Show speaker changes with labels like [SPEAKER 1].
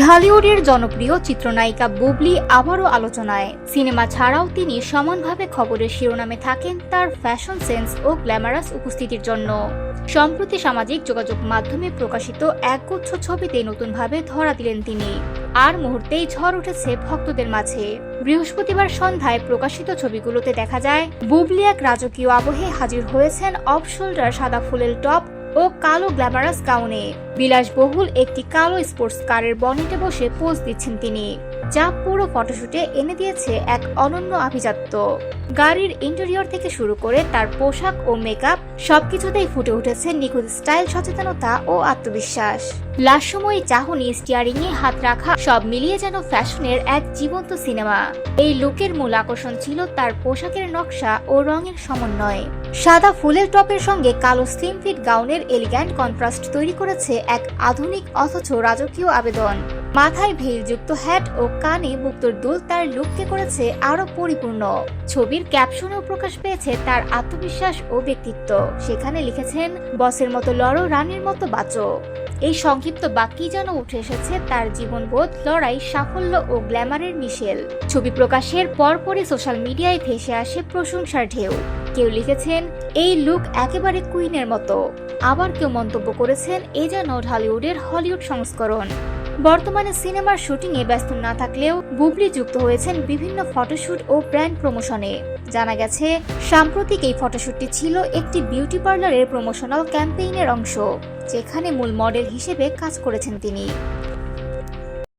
[SPEAKER 1] ঢালিউডের জনপ্রিয় চিত্রনায়িকা বুবলি আবারও আলোচনায়। সিনেমা ছাড়াও তিনি সমানভাবে খবরের শিরোনামে থাকেন তার ফ্যাশন সেন্স ও গ্ল্যামারাস উপস্থিতির জন্য। সম্প্রতি সামাজিক যোগাযোগ মাধ্যমে প্রকাশিত একগুচ্ছ ছবিতে নতুনভাবে ধরা দিলেন তিনি। আর মুহূর্তেই ঝড় উঠেছে ভক্তদের মাঝে। বৃহস্পতিবার সন্ধ্যায় প্রকাশিত ছবিগুলোতে দেখা যায়, বুবলি এক রাজকীয় আবহে হাজির হয়েছেন অফ শোল্ডার সাদা ফুলের টপ ও কালো গ্ল্যামারাস গাউনে। বিলাসবহুল একটি কালো স্পোর্টস কারের বনেটে বসে পোজ দিচ্ছেন তিনি, যা পুরো ফটোশুটে এনে দিয়েছে এক অনন্য আভিজাত্য। গাড়ির ইন্টেরিয়র থেকে শুরু করে তার পোশাক ও মেকআপ সবকিছুতেই ফুটে উঠেছে নিখুঁত স্টাইল, সচেতনতা ও আত্মবিশ্বাস। লাস্যময়ী চাহনি স্টিয়ারিং এ হাত রাখা সব মিলিয়ে যেন ফ্যাশনের এক জীবন্ত সিনেমা। এই লুকের মূল আকর্ষণ ছিল তার পোশাকের নকশা ও রঙের সমন্বয়। সাদা ফুলের টপের সঙ্গে কালো স্লিম ফিট গাউনের এলিগ্যান্ট কন্ট্রাস্ট তৈরি করেছে এক আধুনিক অথচ রাজকীয় আবেদন। মাথায় ভেলযুক্ত হ্যাট ও কানে মুক্তর দুল তার লুককে করেছে আরও পরিপূর্ণ। ছবির ক্যাপশনেও প্রকাশ পেয়েছে তার আত্মবিশ্বাস ও ব্যক্তিত্ব। সেখানে লিখেছেন, বসের মতো লড়ো, রানীর মতো বাঁচো। এই সংক্ষিপ্ত বাক্যই যেন উঠে এসেছে তার জীবনবোধ, লড়াই, সাফল্য ও গ্ল্যামারের মিশেল। ছবি প্রকাশের পরপরই সোশ্যাল মিডিয়ায় ভেসে আসে প্রশংসার ঢেউ। কেউ লিখেছেন, এই লুক একেবারে কুইনের মতো। আবার কেউ মন্তব্য করেছেন, এ যেন ঢালিউডের হলিউড সংস্করণ। বর্তমানে সিনেমার শুটিংয়ে ব্যস্ত না থাকলেও বুবলি যুক্ত হয়েছেন বিভিন্ন ফটোশুট ও ব্র্যান্ড প্রমোশনে। জানা গেছে, সাম্প্রতিক এই ফটোশুটটি ছিল একটি বিউটি পার্লারের প্রমোশনাল ক্যাম্পেইনের অংশ, যেখানে মূল মডেল হিসেবে কাজ করেছেন তিনি।